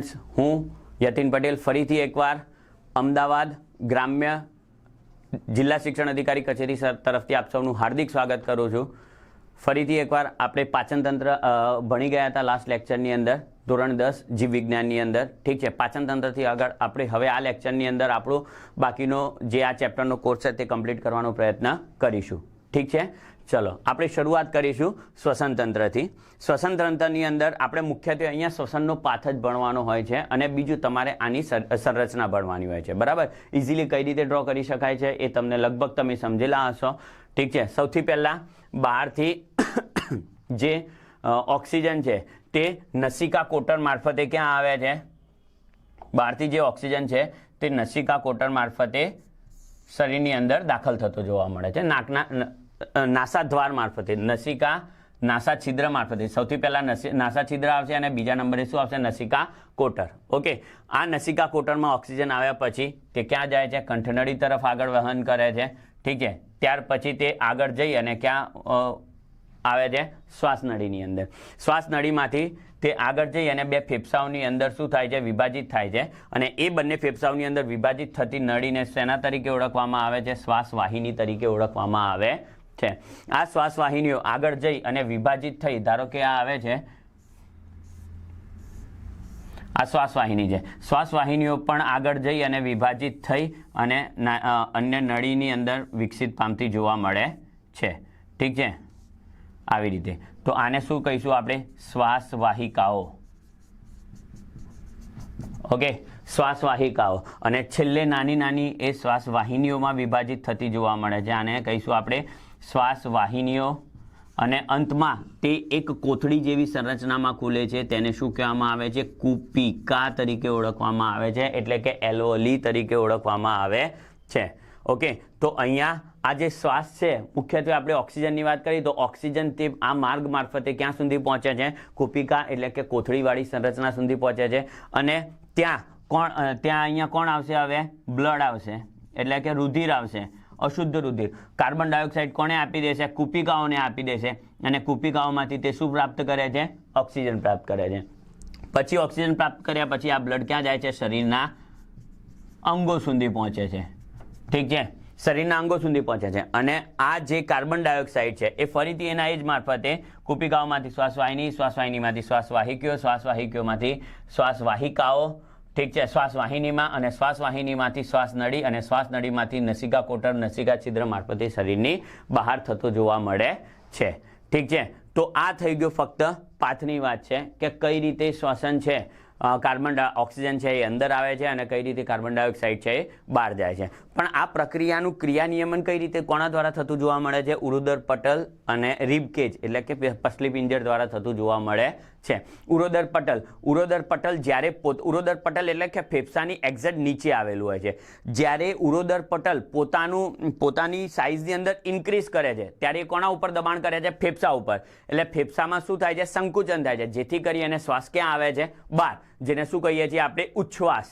Students હું યતિન પટેલ ફરીથી એકવાર અમદાવાદ ગ્રામ્ય જિલ્લા શિક્ષણ અધિકારી કચેરી સર, તરફથી આપ સૌનું હાર્દિક સ્વાગત કરું છું. ફરીથી એકવાર આપણે પાચનતંત્ર ભણી ગયા હતા લાસ્ટ લેક્ચરની અંદર, ધોરણ દસ, જીવ વિજ્ઞાનની અંદર. ઠીક છે, પાચનતંત્રથી આગળ આપણે હવે આ લેક્ચરની અંદર આપણો બાકીનો જે આ ચેપ્ટરનો કોર્સ છે તે કમ્પ્લીટ કરવાનો પ્રયત્ન કરીશું. ઠીક છે? ચલો, આપણે શરૂઆત કરીશું શ્વસન તંત્રથી શ્વસન તંત્રની અંદર આપણે મુખ્યત્વે અહીંયા શ્વસનનો પાથ જ ભણવાનો હોય છે અને બીજું તમારે આની સર- સંરચના ભણવાની હોય છે. બરાબર? ઇઝીલી કઈ રીતે ડ્રો કરી શકાય છે એ તમને લગભગ તમે સમજેલા હશો. ઠીક છે? સૌથી પહેલાં બહારથી જે ઓક્સિજન છે તે નસિકા કોટર મારફતે ક્યાં આવે છે? બહારથી જે ઓક્સિજન છે તે નસિકા કોટર મારફતે શરીરની અંદર દાખલ થતો જોવા મળે છે. નાકના નાસા દ્વાર મારફતે, નસિકા નાસા છિદ્ર મારફતે. સૌથી પહેલાં નાસા છિદ્ર આવશે અને બીજા નંબરે શું આવશે? નસિકા કોટર. ઓકે? આ નસિકા કોટરમાં ઓક્સિજન આવ્યા પછી તે ક્યાં જાય છે? કંઠનળી તરફ આગળ વહન કરે છે. ઠીક છે? ત્યાર પછી તે આગળ જઈ અને ક્યાં આવે છે? શ્વાસનળીની અંદર. શ્વાસનળીમાંથી તે આગળ જઈ અને બે ફેફસાઓની અંદર શું થાય છે? વિભાજિત થાય છે. અને એ બંને ફેફસાઓની અંદર વિભાજિત થતી નળીને શેના તરીકે ઓળખવામાં આવે છે? શ્વાસવાહિની તરીકે ઓળખવામાં આવે છે. આ શ્વાસવાહિનીઓ આગળ જઈ અને વિભાજિત થઈ. ધારો કે આ આવે છે. આ શ્વાસવાહિની છે. શ્વાસવાહિનીઓ પણ આગળ જઈ અને વિભાજિત થઈ અને અન્ય નળીની અંદર વિકસિત પામતી જોવા મળે છે. ઠીક છે? આવી રીતે. તો આને શું કહીશું આપણે? શ્વાસવાહિકાઓ ઓકે? શ્વાસવાહિકાઓ અને છેલ્લે નાની નાની એ શ્વાસવાહિનીઓમાં વિભાજિત થતી જોવા મળે છે. આને કહીશું આપણે શ્વાસવાહિનીઓ અને અંતમાં તે એક કોથળી જેવી સંરચનામાં ખુલે છે. તેને શું કહેવામાં આવે છે? કુપિકા તરીકે ઓળખવામાં આવે છે, એટલે કે એલોલી તરીકે ઓળખવામાં આવે છે. ઓકે, તો અહીંયા આ જે શ્વાસ છે, મુખ્યત્વે આપણે ઓક્સિજનની વાત કરીએ તો ઓક્સિજન તે આ માર્ગ મારફતે ક્યાં સુધી પહોંચે છે? કુપિકા એટલે કે કોથળીવાળી સંરચના સુધી પહોંચે છે. અને ત્યાં કોણ ત્યાં અહીંયા કોણ આવશે હવે? બ્લડ આવશે, એટલે કે રુધિર આવશે. અશુદ્ધ રુધિર. કાર્બન ડાયોક્સાઇડ કોને આપી દેશે કુપિકાઓને આપી દેશે અને કુપિકાઓમાંથી તે શું પ્રાપ્ત કરે છે? ઓક્સિજન પ્રાપ્ત કરે છે. પછી ઓક્સિજન પ્રાપ્ત કર્યા પછી આ બ્લડ ક્યાં જાય છે? શરીરના અંગો સુધી પહોંચે છે. ઠીક છે? શરીરના અંગો સુધી પહોંચે છે. અને આ જે કાર્બન ડાયોક્સાઇડ છે, એ ફરીથી એના એ જ મારફતે કુપિકાઓમાંથી શ્વાસવાહિની, શ્વાસવાહિનીમાંથી શ્વાસવાહિકીઓ, શ્વાસવાહિકીઓમાંથી શ્વાસવાહિકાઓ ઠીક છે, શ્વાસવાહિનીમાં અને શ્વાસવાહિનીમાંથી શ્વાસનળી અને શ્વાસનળીમાંથી નસિકા કોટર, નસિકા છિદ્ર મારફતે શરીરની બહાર થતો જોવા મળે છે. ઠીક છે, તો આ થઈ ગયું ફક્ત પાથની વાત છે કે કઈ રીતે શ્વસન છે. કાર્બન ઓક્સિજન છે એ અંદર આવે છે અને કઈ રીતે કાર્બન ડાયોક્સાઇડ છે એ બહાર જાય છે. પણ આ પ્રક્રિયાનું ક્રિયા નિયમન કઈ રીતે, કોના દ્વારા થતું જોવા મળે છે? ઉરુદર પટલ અને રિબકેજ, એટલે કે પસલી પિંજર દ્વારા થતું જોવા મળે છે. ઉરોદર પટલ ઉરોદર પટલ જ્યારે પોત, ઉરોદર પટલ એટલે કે ફેફસાની એક્ઝેક્ટ નીચે આવેલું હોય છે. જ્યારે ઉરોદર પટલ પોતાનું, પોતાની સાઇઝની અંદર ઇન્ક્રીઝ કરે છે, ત્યારે એ કોના ઉપર દબાણ કરે છે? ફેફસા ઉપર. એટલે ફેફસામાં શું થાય છે? સંકુચન થાય છે. જેથી કરી અને શ્વાસ ક્યાં આવે છે? બહાર. જેને શું કહીએ છીએ આપણે ઉચ્છ્વાસ.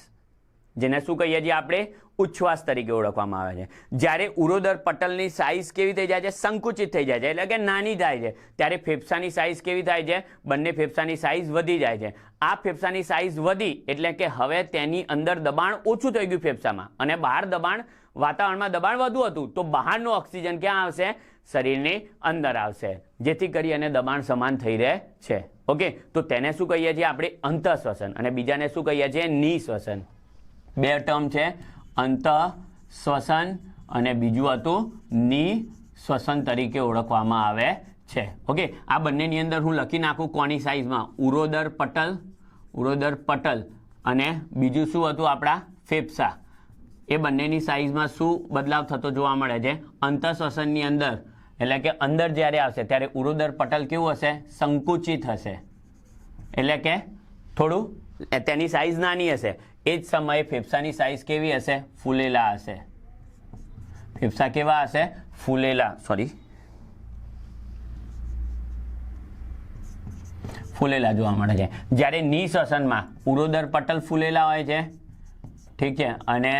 જેને શું કહીએ છીએ આપણે ઉચ્છ્વાસ તરીકે ઓળખવામાં આવે છે. જ્યારે ઉરોદર પટલની સાઇઝ કેવી થઈ જાય છે? સંકુચિત થઈ જાય છે. એટલે કે નાની થાય છે. ત્યારે ફેફસાની સાઇઝ કેવી થાય છે? બંને ફેફસાની સાઇઝ વધી જાય છે. આ ફેફસાની સાઇઝ વધી એટલે કે હવે તેની અંદર દબાણ ઓછું થઈ ગયું ફેફસામાં. અને બહાર દબાણ, વાતાવરણમાં દબાણ વધુ હતું, તો બહારનું ઓક્સિજન ક્યાં આવશે? શરીરની અંદર આવશે. જેથી કરી અને દબાણ સમાન થઈ રહે છે. ઓકે, તો તેને શું કહીએ છીએ આપણે? અંતઃશ્વસન. અને બીજાને શું કહીએ છીએ? નિશ્વસન. બે ટર્મ છે. અંત શ્વસન અને બીજું હતું નિશ્વસન તરીકે ઓળખવામાં આવે છે. ઓકે, આ બંનેની અંદર હું લખી નાખું કોની સાઇઝમાં ઉરોદર પટલ ઉરોદર પટલ. અને બીજું શું હતું આપણા? ફેફસા. એ બંનેની સાઇઝમાં શું બદલાવ થતો જોવા મળે છે? અંતઃશ્વસનની અંદર એટલે કે અંદર જ્યારે આવશે, ત્યારે ઉરોદર પટલ કેવું હશે? સંકુચિત હશે. એટલે કે થોડું તેની સાઈઝ નાની હશે. એ જ સમયે ફેફસાની સાઈઝ કેવી હશે? ફૂલેલા હશે. ફેફસા કેવા હશે? ફૂલેલા સોરી ફૂલેલા જોવા મળે છે. જ્યારે નિશ્વસનમાં ઉરોદર પટલ ફૂલેલા હોય છે, ઠીક છે, અને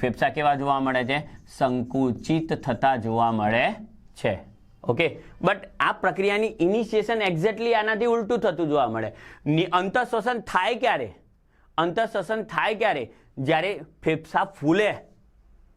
ફેફસા કેવા જોવા મળે છે? સંકુચિત થતા જોવા મળે છે. ઓકે બટ આ પ્રક્રિયાની ઇનિશિએશન એક્ઝેક્ટલી આનાથી ઉલટું થતું જોવા મળે. અંતઃશ્વસન થાય ક્યારે? અંતઃશ્વસન થાય ક્યારે? જ્યારે ફેફસા ફૂલે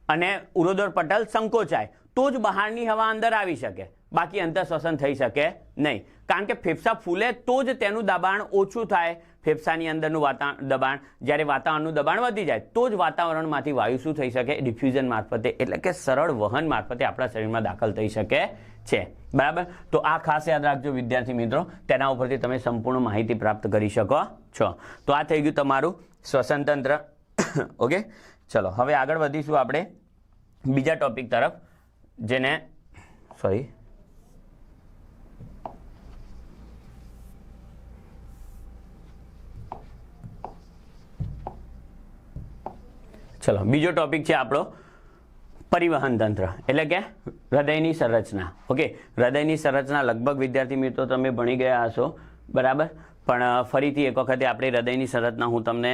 અને ઉરોદર પટલ સંકોચાય, તો જ બહારની હવા અંદર આવી શકે. બાકી અંતઃશ્વસન થઈ શકે નહીં. કારણ કે ફેફસા ફૂલે તો જ તેનું દબાણ ઓછું થાય. ફેફસાની અંદરનું વાતાવરણ દબાણ, જ્યારે વાતાવરણનું દબાણ વધી જાય, તો જ વાતાવરણમાંથી વાયુ શું થઈ શકે? ડિફ્યુઝન મારફતે, એટલે કે સરળ વહન મારફતે આપણા શરીરમાં દાખલ થઈ શકે છે. બરાબર? તો આ ખાસ યાદ રાખજો વિદ્યાર્થી મિત્રો. તેના ઉપરથી તમે સંપૂર્ણ માહિતી પ્રાપ્ત કરી શકો છો. તો આ થઈ ગયું તમારું શ્વસન તંત્ર ઓકે? ચલો, હવે આગળ વધીશું આપણે બીજા ટોપિક તરફ, જેને સોરી ચલો, બીજો ટોપિક છે આપણો પરિવહન તંત્ર. એટલે કે હૃદયની સંરચના. ઓકે, હૃદયની સંરચના લગભગ વિદ્યાર્થી મિત્રો તમે ભણી ગયા હશો, બરાબર? પણ ફરીથી એક વખતે આપણે હૃદયની સંરચના હું તમને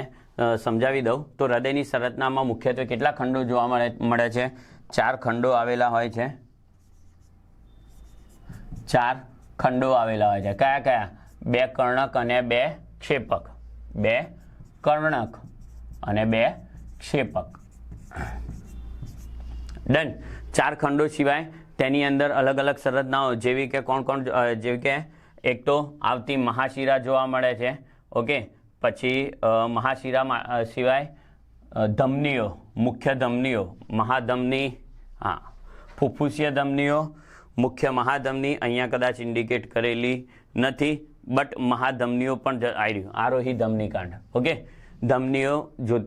સમજાવી દઉં. તો હૃદયની સંરચનામાં મુખ્યત્વે કેટલા ખંડો જોવા મળે મળે છે? ચાર ખંડો આવેલા હોય છે. ચાર ખંડો આવેલા હોય છે. કયા કયા? બે કર્ણક અને બે ક્ષેપક. બે કર્ણક અને બે ક્ષેપક. ડન ચાર ખંડો સિવાય તેની અંદર અલગ અલગ સંરચનાઓ, જેવી કે કોણ કોણ જેવી કે એક તો આવતી મહાશિરા જોવા મળે છે, ઓકે? પછી મહાશિરા સિવાય ધમનીઓ, મુખ્ય ધમનીઓ, મહાધમની, હા ફુફ્ફુસીય ધમનીઓ, મુખ્ય મહાધમની અહીંયા કદાચ ઇન્ડિકેટ કરેલી નથી બટ મહાધમનીઓ પણ આવી રહ્યું. આરોહી ધમની કાંડ, ઓકે? ધમનીઓ જો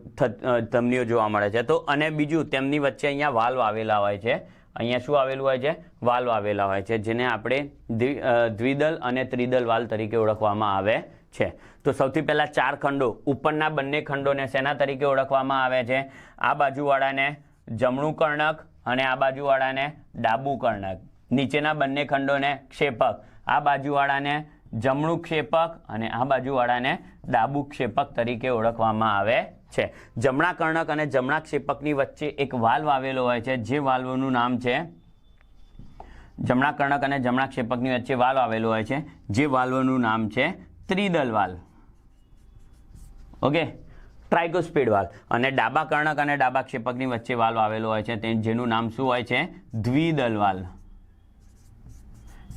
ધમનીઓ જોવા મળે છે. તો અને બીજું, તેમની વચ્ચે અહીંયા વાલ્વ આવેલા હોય છે. અહીંયા શું આવેલું હોય છે? વાલ્વ આવેલા હોય છે, જેને આપણે દ્વિ- દ્વિદલ અને ત્રિદલ વાલ્વ તરીકે ઓળખવામાં આવે છે. તો સૌથી પહેલાં ચાર ખંડો, ઉપરના બંને ખંડોને શેના તરીકે ઓળખવામાં આવે છે? આ બાજુવાળાને જમણું કર્ણક અને આ બાજુવાળાને ડાબું કર્ણક. નીચેના બંને ખંડોને ક્ષેપક. આ બાજુવાળાને જમણું ક્ષેપક અને આ બાજુવાળાને ડાબુ ક્ષેપક તરીકે ઓળખવામાં આવે છે. જમણા કર્ણક અને જમણા ક્ષેપકની વચ્ચે એક વાલ્વ આવેલો હોય છે, જે વાલ્વનું નામ છે, જમણા કર્ણક અને જમણા ક્ષેપકની વચ્ચે વાલ્વ આવેલો હોય છે, જે વાલ્વનું નામ છે, ત્રિદલ વાલ્વ ઓકે? ટ્રાઇકોસ્પીડ વાલ્વ અને ડાબા કર્ણક અને ડાબા ક્ષેપકની વચ્ચે વાલ્વ આવેલો હોય છે, તે જેનું નામ શું હોય છે? દ્વિદલ વાલ્વ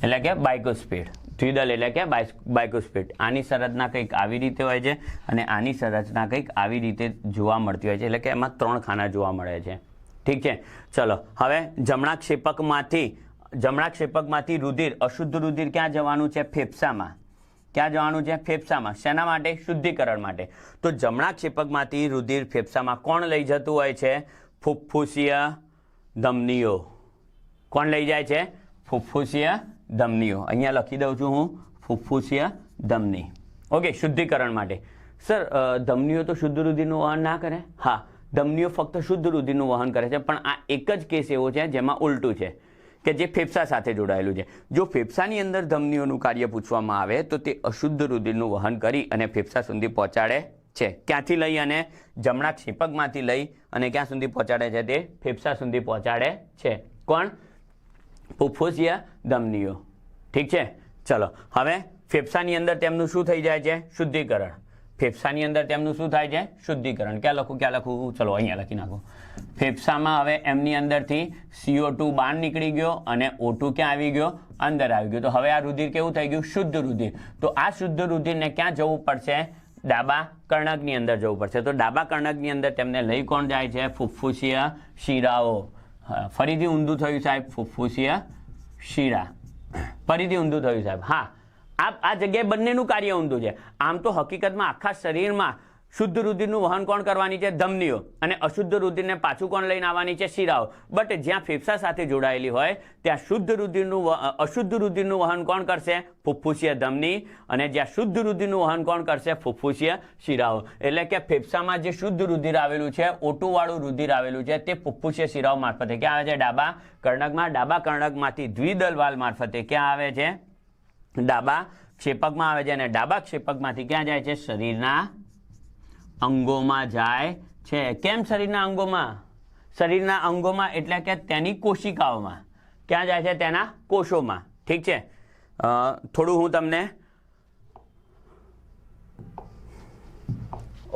એટલે કે બાઇકોસ્પીડ દ્વિદલ એટલે કે બાઇકોસ્પીડ આની સંરચના કંઈક આવી રીતે હોય છે અને આની સંરચના કંઈક આવી રીતે જોવા મળતી હોય છે. એટલે કે એમાં ત્રણ ખાના જોવા મળે છે. ઠીક છે? ચલો, હવે જમણા ક્ષેપકમાંથી જમણા ક્ષેપકમાંથી રુધિર અશુદ્ધ રુધિર ક્યાં જવાનું છે? ફેફસામાં. ક્યાં જવાનું છે? ફેફસામાં. શેના માટે? શુદ્ધિકરણ માટે. તો જમણા ક્ષેપકમાંથી રુધિર ફેફસામાં કોણ લઈ જતું હોય છે? ફુફ્ફુસીય ધમનીઓ. કોણ લઈ જાય છે? ફુફ્ફુસીય ધમનીઓ અહીંયા લખી દઉં છું હું ફુફ્ફુસિયા ધમની ઓકે શુદ્ધિકરણ માટે. સર ધમનીઓ તો શુદ્ધ રુધિરનું વહન ના કરે? હા ધમનીઓ ફક્ત શુદ્ધ રુધિરનું વહન કરે છે, પણ આ એક જ કેસ એવો છે જેમાં ઉલટું છે, કે જે ફેફસા સાથે જોડાયેલું છે. જો ફેફસાની અંદર ધમનીઓનું કાર્ય પૂછવામાં આવે, તો તે અશુદ્ધ રુધિરનું વહન કરી અને ફેફસા સુધી પહોંચાડે છે. ક્યાંથી લઈ અને? જમણા ક્ષેપકમાંથી લઈ અને ક્યાં સુધી પહોંચાડે છે તે? ફેફસા સુધી પહોંચાડે છે. કોણ? ફુફ્ફુસીય ધમનીઓ ઠીક છે? ચલો, હવે ફેફસાની અંદર તેમનું શું થઈ જાય છે? શુદ્ધિકરણ. ફેફસાની અંદર તેમનું શું થાય છે? શુદ્ધિકરણ. ક્યાં લખું ક્યાં લખું? ચલો, અહીંયા લખી નાખું. ફેફસામાં હવે એમની અંદરથી સીઓ ટુ બહાર નીકળી ગયો અને ઓ ટુ ક્યાં આવી ગયો? અંદર આવી ગયો. તો હવે આ રુધિર કેવું થઈ ગયું? શુદ્ધ રુધિર. તો આ શુદ્ધ રુધિરને ક્યાં જવું પડશે? ડાબા કર્ણકની અંદર જવું પડશે. તો ડાબા કર્ણકની અંદર તેમને લઈ કોણ જાય છે? ફુફ્ફુસીય શિરાઓ. ફરીથી ઊંધું થયું સાહેબ ફુફ્ફુસીય શીરા. ફરીથી ઊંધું થયું સાહેબ. હા આ જગ્યાએ બંનેનું કાર્ય ઊંધું છે. આમ તો હકીકતમાં આખા શરીરમાં શુદ્ધ રુધિરનું વહન કોણ કરવાની છે? ધમનીઓ. અને અશુદ્ધ રુધિરને પાછું કોણ લઈને આવવાની છે? શિરાઓ. બટ જ્યાં ફેફસા સાથે જોડાયેલી હોય, ત્યાં શુદ્ધ રુધિરનું અશુદ્ધ રુધિરનું વહન કોણ કરશે? ફુફ્ફુસીય ધમની. અને જ્યાં શુદ્ધ રુધિરનું વહન કોણ કરશે? ફુફ્ફુસીય શિરાઓ. એટલે કે ફેફસામાં જે શુદ્ધ રુધિર આવેલું છે, ઓટુવાળું રુધિર આવેલું છે, તે ફુફ્ફુસીય શિરાઓ મારફતે ક્યાં આવે છે? ડાબા કર્ણકમાં. ડાબા કર્ણકમાંથી દ્વિદલ વાલ મારફતે ક્યાં આવે છે? ડાબા ક્ષેપકમાં આવે છે અને ડાબા ક્ષેપકમાંથી ક્યાં જાય છે? શરીરના અંગોમાં જાય છે. કેમ શરીરના અંગોમાં? શરીરના અંગોમાં એટલે કે તેની કોશિકાઓમાં. ક્યાં જાય છે? તેના કોષોમાં. ઠીક છે? થોડું હું તમને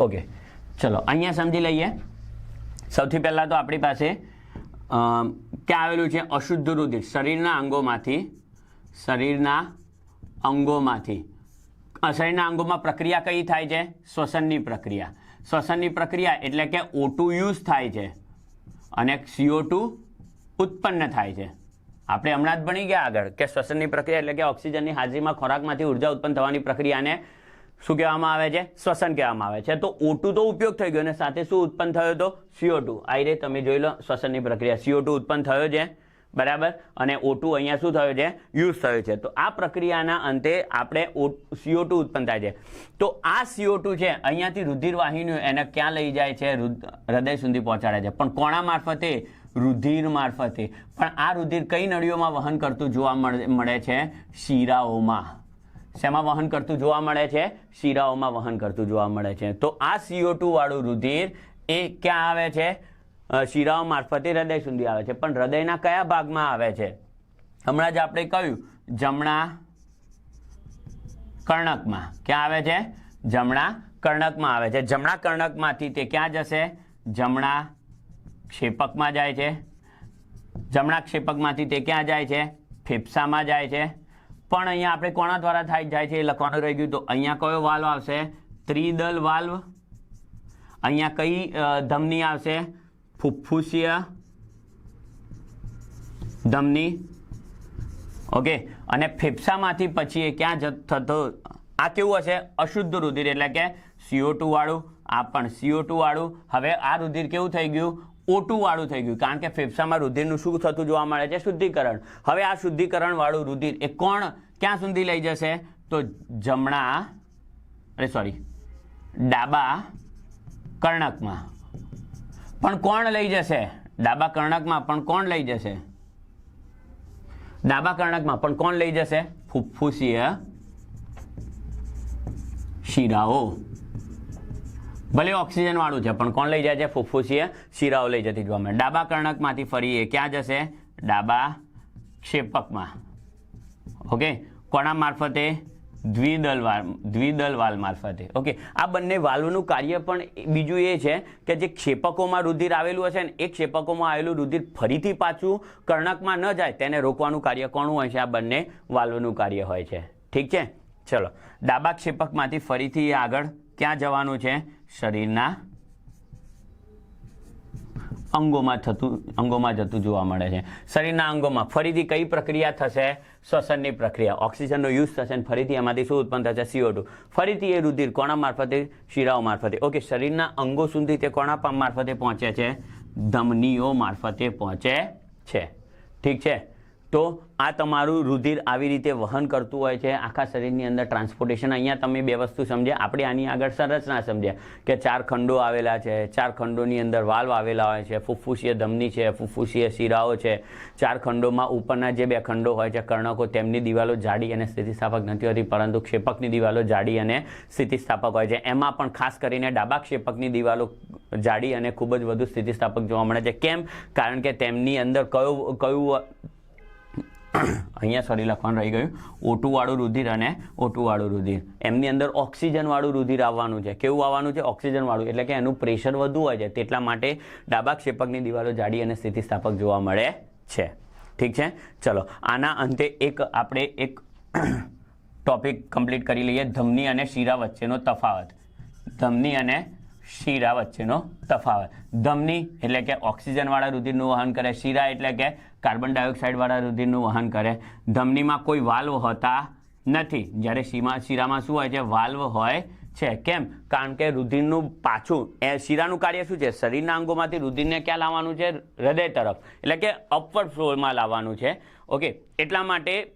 ઓકે, ચલો, અહીંયા સમજી લઈએ. સૌથી પહેલાં તો આપણી પાસે ક્યાં આવેલું છે? અશુદ્ધ રુધિર. શરીરના અંગોમાંથી શરીરના અંગોમાંથી. શરીરના અંગોમાં પ્રક્રિયા કઈ થાય છે? શ્વસનની પ્રક્રિયા. શ્વસનની પ્રક્રિયા એટલે કે ઓટુ યુઝ થાય છે અને સીઓ ઉત્પન્ન થાય છે. આપણે હમણાં જ ભણી ગયા આગળ કે શ્વસનની પ્રક્રિયા એટલે કે ઓક્સિજનની હાજરીમાં ખોરાકમાંથી ઊર્જા ઉત્પન્ન થવાની પ્રક્રિયાને શું કહેવામાં આવે છે? શ્વસન કહેવામાં આવે છે. તો ઓટુ તો ઉપયોગ થઈ ગયો અને સાથે શું ઉત્પન્ન થયો તો? સીઓ ટુ આ રે તમે જોઈ લો શ્વસનની પ્રક્રિયા. સીઓ ઉત્પન્ન થયો છે. બરાબર? અને ઓટુ અહીંયા શું થયું છે? યુઝ થયું છે. તો આ પ્રક્રિયાના અંતે આપણે સીઓ ટુ ઉત્પન્ન થાય છે. તો આ સીઓ ટુ છે, અહીંયાથી રુધિર વાહિનીઓ એને ક્યાં લઈ જાય છે? હૃદય સુધી પહોંચાડે છે. પણ કોણા મારફતે? રુધિર મારફતે. પણ આ રુધિર કઈ નળીઓમાં વહન કરતું જોવા મળે છે? શીરાઓમાં. શેમાં વહન કરતું જોવા મળે છે? શીરાઓમાં વહન કરતું જોવા મળે છે. તો આ સીઓ ટુ વાળું રુધિર એ ક્યાં આવે છે? શીરાઓ મારફતે હૃદય સુધી આવે છે. પણ હૃદયના કયા ભાગમાં આવે છે? હમણાં જ આપણે કહ્યું, જમણા કર્ણકમાં. ક્યાં આવે છે? જમણા કર્ણકમાં આવે છે. જમણા કર્ણકમાંથી તે ક્યાં જશે? જમણા ક્ષેપકમાં જાય છે. જમણા ક્ષેપકમાંથી તે ક્યાં જાય છે? ફેફસામાં જાય છે. પણ અહીંયા આપણે કોના દ્વારા થાય જાય છે એ લખવાનું રહી ગયું. તો અહીંયા કયો વાલ્વ આવશે? ત્રિદલ વાલ્વ. અહીંયા કઈ ધમની આવશે? ફુફ્ફુસીય ધમની ઓકે અને ફેફસામાંથી પછી એ ક્યાં થતો, આ કેવું હશે? અશુદ્ધ રુધિર એટલે કે સીઓ વાળું, આ પણ સીઓ વાળું. હવે આ રુધિર કેવું થઈ ગયું? ઓટું વાળું થઈ ગયું. કારણ કે ફેફસામાં રુધિરનું શું થતું જોવા મળે છે? શુદ્ધિકરણ. હવે આ શુદ્ધિકરણ વાળું રુધિર એ કોણ ક્યાં સુધી લઈ જશે? તો જમણા, અરે સોરી ડાબા કર્ણકમાં. પણ કોણ લઈ જશે? ડાબા કર્ણકમાં પણ કોણ લઈ જશે? ડાબા કર્ણકમાં પણ કોણ લઈ જશે? ફુફ્ફુસીય શીરાઓ. ભલે ઓક્સિજન વાળું છે, પણ કોણ લઈ જાય છે? ફુફ્ફુસીય શીરાઓ લઈ જતી જોવા મળે. ડાબા કર્ણકમાંથી ફરી એ ક્યાં જશે? ડાબા ક્ષેપકમાં. ઓકે? કોના મારફતે દ્વિદલ વાલ દ્વિદલ વાલ મારફતે. ઓકે આ બંને વાલ્વનું કાર્ય પણ બીજું એ છે કે જે ક્ષેપકોમાં રુધિર આવેલું હશે ને એ ક્ષેપકોમાં આવેલું રુધિર ફરીથી પાછું કર્ણકમાં ન જાય તેને રોકવાનું કાર્ય કોણું હોય છે? આ બંને વાલ્વનું કાર્ય હોય છે. ઠીક છે? ચલો. ડાબા ક્ષેપકમાંથી ફરીથી આગળ ક્યાં જવાનું છે? શરીરના અંગોમાં થતું અંગોમાં જતું જોવા મળે છે. શરીરના અંગોમાં ફરીથી કઈ પ્રક્રિયા થશે? શ્વસનની પ્રક્રિયા. ઓક્સિજનનો યુઝ થશે અને ફરીથી એમાંથી શું ઉત્પન્ન થશે? સીઓ ટુ ફરીથી એ રુધિર કોના મારફતે, શિરાઓ મારફતે. ઓકે, શરીરના અંગો સુધી તે પા- મારફતે પહોંચે છે? ધમનીઓ મારફતે પહોંચે છે. ઠીક છે? તો આ તમારું રુધિર આવી રીતે વહન કરતું હોય છે, આખા શરીરની અંદર ટ્રાન્સપોર્ટેશન અહીંયા તમે બે વસ્તુ સમજ્યા. આપણે આની આગળ સંરચના સમજ્યા કે ચાર ખંડો આવેલા છે, ચાર ખંડોની અંદર વાલ્વ આવેલા હોય છે ફુફ્ફુસીય ધમની છે ફુફ્ફુસીય શિરાઓ છે. ચાર ખંડોમાં ઉપરના જે બે ખંડો હોય છે, કર્ણકો, તેમની દિવાલો જાડી અને સ્થિતિસ્થાપક નથી હોતી, પરંતુ ક્ષેપકની દિવાલો જાડી અને સ્થિતિસ્થાપક હોય છે. એમાં પણ ખાસ કરીને ડાબા ક્ષેપકની દિવાલો જાડી અને ખૂબ જ વધુ સ્થિતિસ્થાપક જોવા મળે છે. કેમ? કારણ કે તેમની અંદર કયું કયું અહીંયા સોરી લખવાનું રહી ગયું. ઓટુવાળું રુધિર અને ઓટુવાળું રુધિર. એમની અંદર ઓક્સિજનવાળું રુધિર આવવાનું છે. કેવું આવવાનું છે? ઓક્સિજનવાળું એટલે કે એનું પ્રેશર વધુ હોય છે. તેટલા માટે ડાબા ક્ષેપકની દિવાલો જાડી અને સ્થિતિસ્થાપક જોવા મળે છે. ઠીક છે? ચલો, આના અંતે એક આપણે એક ટોપિક કમ્પ્લીટ કરી લઈએ. ધમની અને શીરા વચ્ચેનો તફાવત. ધમની અને શીરા વચ્ચેનો તફાવત. ધમની એટલે કે ઓક્સિજનવાળા રુધિરનું વહન કરે. શીરા એટલે કે કાર્બન ડાયોક્સાઇડવાળા રુધિરનું વહન કરે. ધમનીમાં કોઈ વાલ્વ હોતા નથી. જ્યારે શીમા શીરામાં શું હોય છે? વાલ્વ હોય છે. કેમ? કારણ કે રુધિરનું પાછું એ શીરાનું કાર્ય શું છે? શરીરના અંગોમાંથી રુધિરને ક્યાં લાવવાનું છે? હૃદય તરફ. એટલે કે અપવર્ડ ફ્લોરમાં લાવવાનું છે. ઓકે એટલા માટે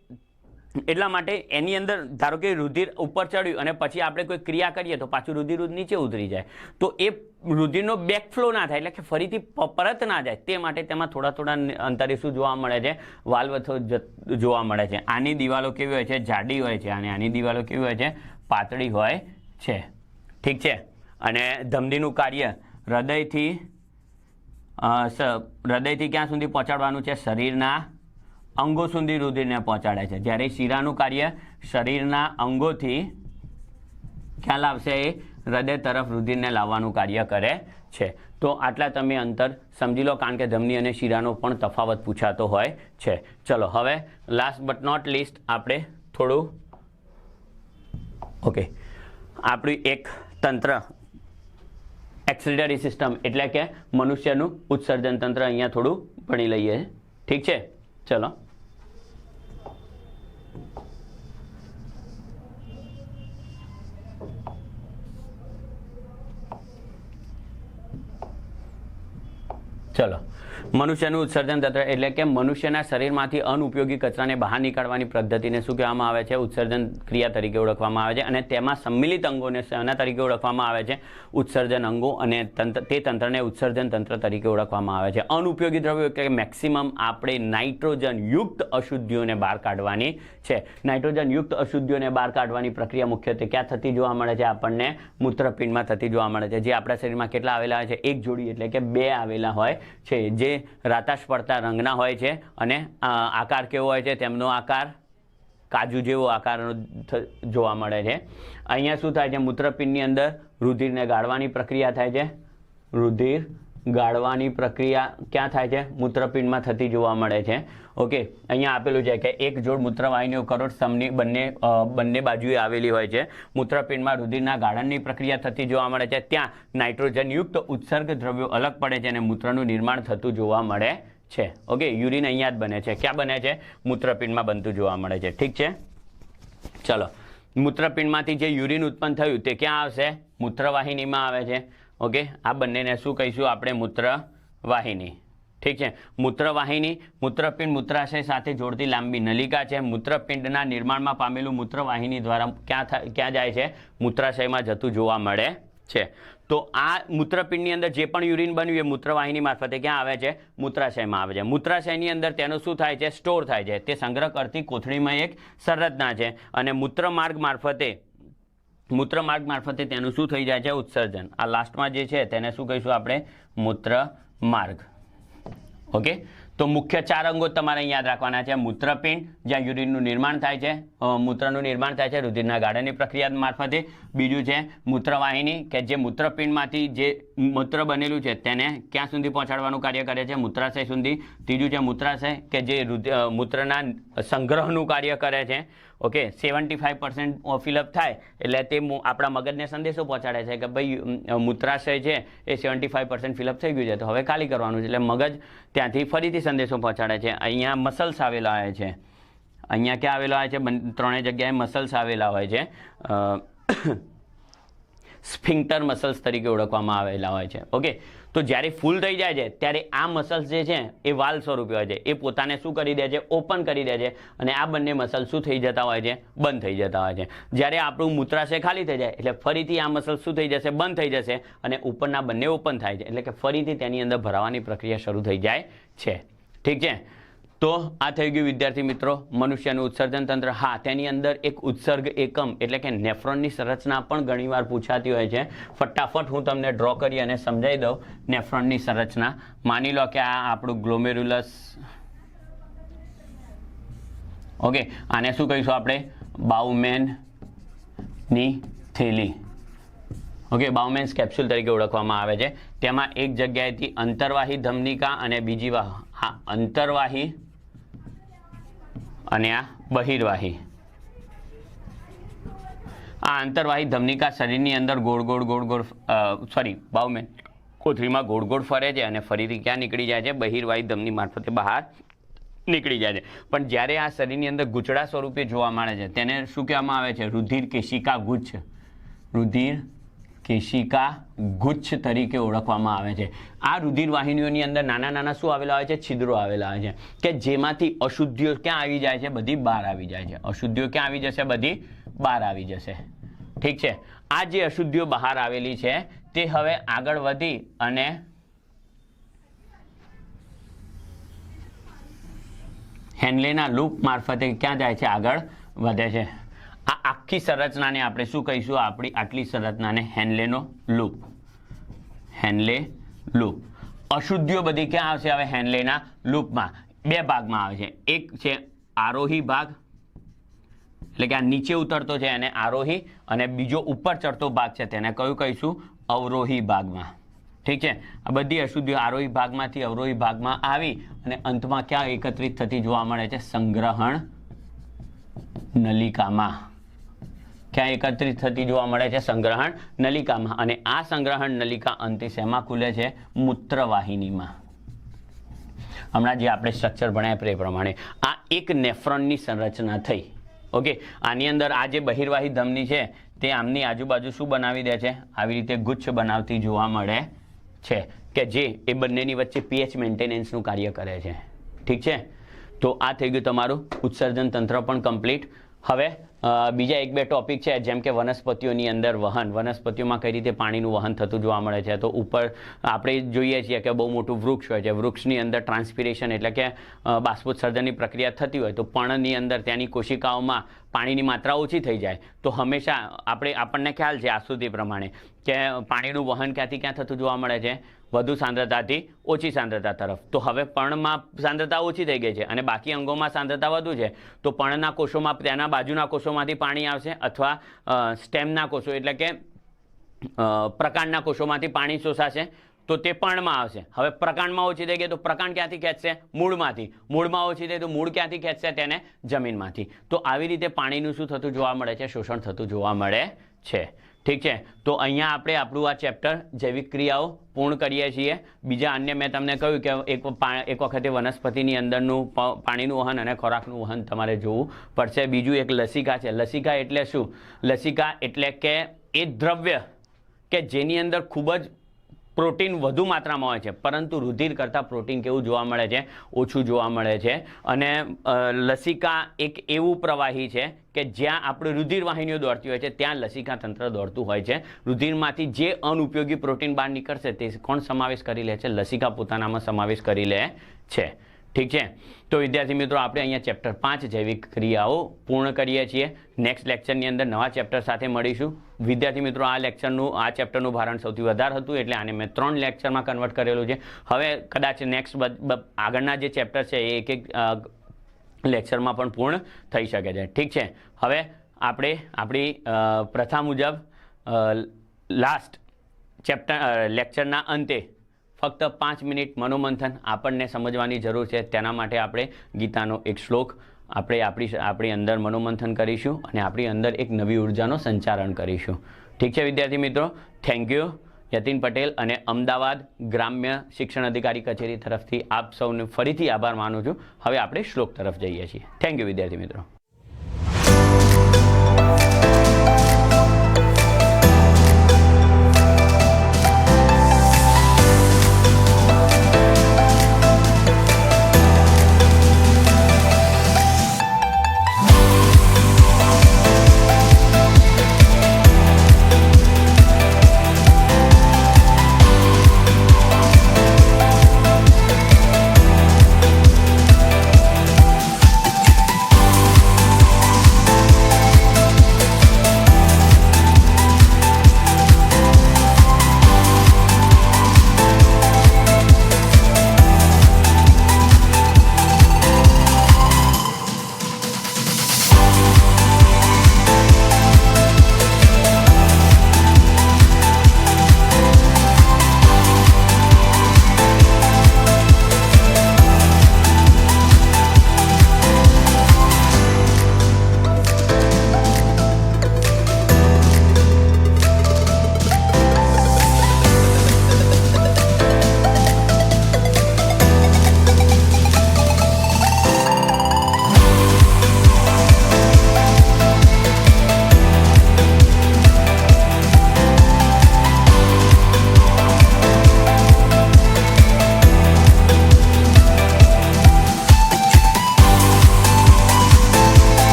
એટલા માટે એની અંદર ધારો કે રુધિર ઉપર ચડ્યું અને પછી આપણે કોઈ ક્રિયા કરીએ તો પાછું રુધિર નીચે ઉતરી જાય. તો એ રુધિરનો બેકફ્લો ના થાય એટલે કે ફરીથી પરત ના જાય. તે માટે તેમાં થોડા થોડા અંતરે શું જોવા મળે છે વાલ્વ થો- જ- જોવા મળે છે. આની દિવાલો કેવી હોય છે? જાડી હોય છે અને આની દિવાલો કેવી હોય છે? પાતળી હોય છે. ઠીક છે? અને ધમનીનું કાર્ય હૃદયથી હૃદયથી ક્યાં સુધી પહોંચાડવાનું છે? શરીરના અંગો સુધી રુધિરને પહોંચાડે છે. જ્યારે શીરાનું કાર્ય શરીરના અંગોથી ખ્યાલ આવશે એ હૃદય તરફ રુધિરને લાવવાનું કાર્ય કરે છે. તો આટલા તમે અંતર સમજી લો, કારણ કે ધમની અને શીરાનો પણ તફાવત પૂછાતો હોય છે. ચલો, હવે લાસ્ટ બટ નોટ લિસ્ટ આપણે થોડું ઓકે આપણી એક તંત્ર એક્સિલરી સિસ્ટમ એટલે કે મનુષ્યનું ઉત્સર્જન તંત્ર અહીંયા થોડું ભણી લઈએ. ઠીક છે? ચલો. ચલો મનુષ્યનું ઉત્સર્જન તંત્ર એટલે કે મનુષ્યના શરીરમાંથી અનઉપયોગી કચરાને બહાર નીકાળવાની પદ્ધતિને શું કહેવામાં આવે છે? ઉત્સર્જન ક્રિયા તરીકે ઓળખવામાં આવે છે અને તેમાં સંમિલિત અંગોને શાના તરીકે ઓળખવામાં આવે છે. ઉત્સર્જન અંગો અને તંત્ર, તે તંત્રને ઉત્સર્જન તંત્ર તરીકે ઓળખવામાં આવે છે. અનઉપયોગી દ્રવ્યો કે મેક્સિમમ આપણે નાઇટ્રોજન યુક્ત અશુદ્ધિઓને બહાર કાઢવાની છે. નાઇટ્રોજન યુક્ત અશુદ્ધિઓને બહાર કાઢવાની પ્રક્રિયા મુખ્યત્વે ક્યાં થતી જોવા મળે છે? આપણને મૂત્રપિંડમાં થતી જોવા મળે છે. જે આપણા શરીરમાં કેટલા આવેલા હોય છે? એક જોડી એટલે કે બે આવેલા હોય છે. જે રાતાશ પડતા રંગના હોય છે અને આકાર કેવો હોય છે તેમનો આકાર કાજુ જેવો આકારનો જોવા મળે છે. અહીંયા શું થાય છે? મૂત્રપિંડની અંદર રુધિરને ગાળવાની પ્રક્રિયા થાય છે. રુધિર ગાળવાની પ્રક્રિયા ક્યાં થાય છે? મૂત્રપિંડમાં થતી જોવા મળે છે. ઓકે અહીંયા આપેલું છે કે એક જોડ મૂત્રવાહિનીઓ કરોડ સ્તંભની બંને બંને બાજુએ આવેલી હોય છે. મૂત્રપિંડમાં રુધિરના ગાળણની પ્રક્રિયા થતી જોવા મળે છે. ત્યાં નાઇટ્રોજનયુક્ત ઉત્સર્ગ દ્રવ્યો અલગ પડે છે અને મૂત્રનું નિર્માણ થતું જોવા મળે છે. ઓકે યુરિન અહીંયા જ બને છે. ક્યાં બને છે? મૂત્રપિંડમાં બનતું જોવા મળે છે. ઠીક છે? ચલો. મૂત્રપિંડમાંથી જે યુરિન ઉત્પન્ન થયું તે ક્યાં આવશે? મૂત્રવાહિનીમાં આવે છે. ઓકે? આ બંનેને શું કહીશું આપણે? મૂત્રવાહિની. ઠીક છે? મૂત્રવાહિની, મૂત્રપિંડ મૂત્રાશય સાથે જોડતી લાંબી નલિકા છે. મૂત્રપિંડના નિર્માણમાં પામેલું મૂત્રવાહિની દ્વારા ક્યાં ક્યાં જાય છે? મૂત્રાશયમાં જતું જોવા મળે છે. તો આ મૂત્રપિંડની અંદર જે પણ યુરિન બન્યું એ મૂત્રવાહિની મારફતે ક્યાં આવે છે? મૂત્રાશયમાં આવે છે. મૂત્રાશયની અંદર તેનું શું થાય છે? સ્ટોર થાય છે. તે સંગ્રહ કરતી કોથળીમાં એક સંરચના છે અને મૂત્રમાર્ગ મારફતે મૂત્રમાર્ગ મારફતે તેનું શું થઈ જાય છે? ઉત્સર્જન. આ લાસ્ટમાં જે છે, તેને શું કહીશું આપણે? મૂત્રમાર્ગ. ઓકે તો મુખ્ય ચાર અંગો તમારે યાદ રાખવાના છે. મૂત્રપિંડ, જ્યાં યુરિનનું નિર્માણ થાય છે. મૂત્રનું નિર્માણ થાય છે રુધિરના ગાળાની પ્રક્રિયા મારફતે. બીજું છે મૂત્રવાહિની, કે જે મૂત્રપિંડમાંથી જે મૂત્ર બનેલું છે તેને ક્યાં સુધી પહોંચાડવાનું કાર્ય કરે છે? મૂત્રાશય સુધી. ત્રીજું છે મૂત્રાશય, કે જે મૂત્રના સંગ્રહનું કાર્ય કરે છે. Okay, seventy five percent fill up થાય, એટલે તે આપણા મગજને સંદેશો પહોંચાડે છે કે ભાઈ મૂત્રાશય છે એ seventy five percent fill up થઈ ગયું છે. તો હવે ખાલી કરવાનું છે, એટલે મગજ ત્યાંથી ફરીથી સંદેશો પહોંચાડે છે. અહીંયા મસલ્સ આવેલા હોય છે. અહીંયા ક્યાં આવેલા હોય છે? ત્રણેય જગ્યાએ મસલ્સ આવેલા હોય છે. સ્ફિંક્ટર મસલ્સ તરીકે ઓળખવામાં આવેલા હોય છે. ઓકે? તો જ્યારે ફૂલ થઈ જાય છે, ત્યારે આ મસલ્સ જે છે, એ વાલ સ્વરૂપે હોય છે. એ પોતાને શું કરી દે છે? ઓપન કરી દે છે. અને આ બંને મસલ શું થઈ જતા હોય છે? બંધ થઈ જતા હોય છે. જ્યારે આપણું મૂત્રાશય ખાલી થઈ જાય, એટલે ફરીથી આ મસલ શું થઈ જશે? બંધ થઈ જશે. અને ઉપરના બંને ઓપન થાય છે. એટલે કે ફરીથી તેની અંદર ભરાવાની પ્રક્રિયા શરૂ થઈ જાય છે. ઠીક છે? તો આ થઈ ગયું વિદ્યાર્થી મિત્રો, મનુષ્યનું ઉત્સર્જન તંત્ર. હા, તેની અંદર એક ઉત્સર્ગ એકમ, એટલે કે નેફ્રોનની સંરચના પણ ઘણીવાર પૂછાતી હોય છે. ફટાફટ હું તમને ડ્રો કરી અને સમજાવી દઉં નેફ્રોનની સંરચના. માની લો કે આ આપણું ગ્લોમેરુલસ ઓકે આને શું કહીશું આપણે? બાઉમેનની થેલી. ઓકે બાઉમેન્સ કેપ્સ્યુલ તરીકે ઓળખવામાં આવે છે. તેમાં એક જગ્યાએથી અંતરવાહી ધમનિકા અને બીજી વાહ, હા, અંતરવાહી અને આ બહિર્વાહી. આ આંતરવાહી ધમનિકા શરીરની અંદર ગોળ ગોળ ગોળ ગોળ સોરી બાઉમેન. કોથળીમાં ગોળ ગોળ ફરે છે અને ફરીથી ક્યાં નીકળી જાય છે? બહિર્વાહી ધમની મારફતે બહાર નીકળી જાય છે. પણ જ્યારે આ શરીરની અંદર ગુચડા સ્વરૂપે જોવા મળે છે, તેને શું કહેવામાં આવે છે? રુધિર કેશિકા ગુચ્છ રુધિર કેશિકા ગુચ્છ તરીકે ઓળખવામાં આવે છે. આ રુધિર વાહિનીઓની અંદર નાના નાના શું આવેલા હોય છે? છિદ્રો આવેલા હોય છે. કે જેમાંથી અશુદ્ધિઓ ક્યાં આવી જાય છે? બધી બહાર આવી જાય છે. અશુદ્ધિઓ ક્યાં આવી જશે? બધી બહાર આવી જશે. ઠીક છે? આ જે અશુદ્ધિઓ બહાર આવેલી છે, તે હવે આગળ વધી અને હેન્ડલેના લૂપ મારફતે ક્યાં જાય છે? આગળ વધે છે. આ આખી સંરચનાને આપણે શું કહીશું? આપણી આટલી સંરચનાને હેન્ડલેનો લૂપ. હેન્ડલે લૂપ. અશુદ્ધિઓ બધી ક્યાં આવશે? હવે હેન્ડલેના લૂપમાં. બે ભાગમાં આવે છે. એક છે આરોહી ભાગ, એટલે કે આ નીચે ઉતરતો છે એને આરોહી, અને બીજો ઉપર ચડતો ભાગ છે તેને કયું કહીશું? અવરોહી ભાગમાં. ઠીક છે? આ બધી અશુદ્ધિઓ આરોહી ભાગમાંથી અવરોહી ભાગમાં આવી, અને અંતમાં ક્યાં એકત્રિત થતી જોવા મળે છે? સંગ્રહણ નલિકામાં. ક્યાં એકત્રિત થતી જોવા મળે છે સંગ્રહણ નલિકામાં. અને આ સંગ્રહણ નલિકા અંતે શેમાં ખુલે છે? મૂત્રવાહિનીમાં. હમણાં જે આપણે સ્ટ્રક્ચર ભણ્યા એ પ્રમાણે. આ એક નેફ્રોનની સંરચના થઈ. ઓકે? આની અંદર આ જે બહિર્વાહી ધમની છે, તે આમની આજુબાજુ શું બનાવી દે છે? આવી રીતે ગુચ્છ બનાવતી જોવા મળે છે કે જે એ બંનેની વચ્ચે પીએચ મેન્ટેનન્સનું કાર્ય કરે છે. ઠીક છે? તો આ થઈ ગયું તમારું ઉત્સર્જન તંત્ર પણ કમ્પ્લીટ. હવે બીજા એક બે ટોપિક છે, જેમ કે વનસ્પતિઓની અંદર વહન. વનસ્પતિઓમાં કઈ રીતે પાણીનું વહન થતું જોવા મળે છે? તો ઉપર આપણે જોઈએ છીએ કે બહુ મોટું વૃક્ષ હોય છે. વૃક્ષની અંદર ટ્રાન્સપિરેશન એટલે કે બાષ્પોત્સર્જનની પ્રક્રિયા થતી હોય તો પર્ણની અંદર ત્યાંની કોશિકાઓમાં પાણીની માત્રા ઓછી થઈ જાય. તો હંમેશા આપણે, આપણને ખ્યાલ છે આસુતિ પ્રમાણે, કે પાણીનું વહન ક્યાંથી ક્યાં થતું જોવા મળે છે? વધુ સાંદ્રતાથી ઓછી સાંદ્રતા તરફ. તો હવે પર્ણમાં સાંદ્રતા ઓછી થઈ ગઈ છે અને બાકી અંગોમાં સાંદ્રતા વધુ છે, તો પર્ણના કોષોમાં તેના બાજુના કોષોમાંથી પાણી આવશે અથવા સ્ટેમના કોષો એટલે કે પ્રકાંડના કોષોમાંથી પાણી શોષાશે, તો તે પર્ણમાં આવશે. હવે પ્રકાંડમાં ઓછી થઈ ગઈ તો પ્રકાંડ ક્યાંથી ખેંચશે? મૂળમાંથી. મૂળમાં ઓછી થઈ તો મૂળ ક્યાંથી ખેંચશે? તેને જમીનમાંથી. તો આવી રીતે પાણીનું શું થતું જોવા મળે છે? શોષણ થતું જોવા મળે છે. ઠીક છે? તો અહીંયા આપણે આપણું આ ચેપ્ટર જૈવિક ક્રિયાઓ પૂર્ણ કરીએ છીએ. બીજા અન્ય મેં તમને કહ્યું કે એક એક વખતે વનસ્પતિની અંદરનું પાણીનું વહન અને ખોરાકનું વહન તમારે જોવું પડશે. બીજું એક લસિકા છે. લસિકા એટલે શું? લસિકા એટલે કે એ દ્રવ્ય કે જેની અંદર ખૂબ જ પ્રોટીન વધુ માત્રામાં હોય છે, પરંતુ રુધિર કરતાં પ્રોટીન કેવું જોવા મળે છે? ઓછું જોવા મળે છે. અને લસિકા એક એવું પ્રવાહી છે કે જ્યાં આપણે રુધિર વાહિનીઓ દોડતી હોય છે, ત્યાં લસિકા તંત્ર દોડતું હોય છે. રુધિરમાંથી જે અનુપયોગી પ્રોટીન બહાર નીકળશે તે કોણ સમાવેશ કરી લે છે? લસિકા પોતાનામાં સમાવેશ કરી લે છે. ઠીક છે? તો વિદ્યાર્થી મિત્રો, આપણે અહીંયા ચેપ્ટર પાંચ જૈવિક ક્રિયાઓ પૂર્ણ કરીએ છીએ. નેક્સ્ટ લેક્ચરની અંદર નવા ચેપ્ટર સાથે મળીશું. વિદ્યાર્થી મિત્રો, આ લેક્ચરનું આ ચેપ્ટરનું ભારણ સૌથી વધારે હતું, એટલે આને મેં ત્રણ લેક્ચરમાં કન્વર્ટ કરેલું છે. હવે કદાચ નેક્સ્ટ આગળના જે ચેપ્ટર છે, એ એક એક લેક્ચરમાં પણ પૂર્ણ થઈ શકે છે. ઠીક છે? હવે આપણે, આપણી પ્રથા મુજબ લાસ્ટ ચેપ્ટર લેક્ચરના અંતે ફક્ત પાંચ મિનિટ મનોમંથન આપણને સમજવાની જરૂર છે. તેના માટે આપણે ગીતાનો એક શ્લોક, આપણે આપણી આપણી અંદર મનોમંથન કરીશું અને આપણી અંદર એક નવી ઉર્જાનો સંચારણ કરીશું. ઠીક છે વિદ્યાર્થી મિત્રો? થેન્ક યુ યતિન પટેલ અને અમદાવાદ ગ્રામ્ય શિક્ષણ અધિકારી કચેરી તરફથી આપ સૌને ફરીથી આભાર માનું છું. હવે આપણે શ્લોક તરફ જઈએ છીએ. થેન્ક યુ વિદ્યાર્થી મિત્રો.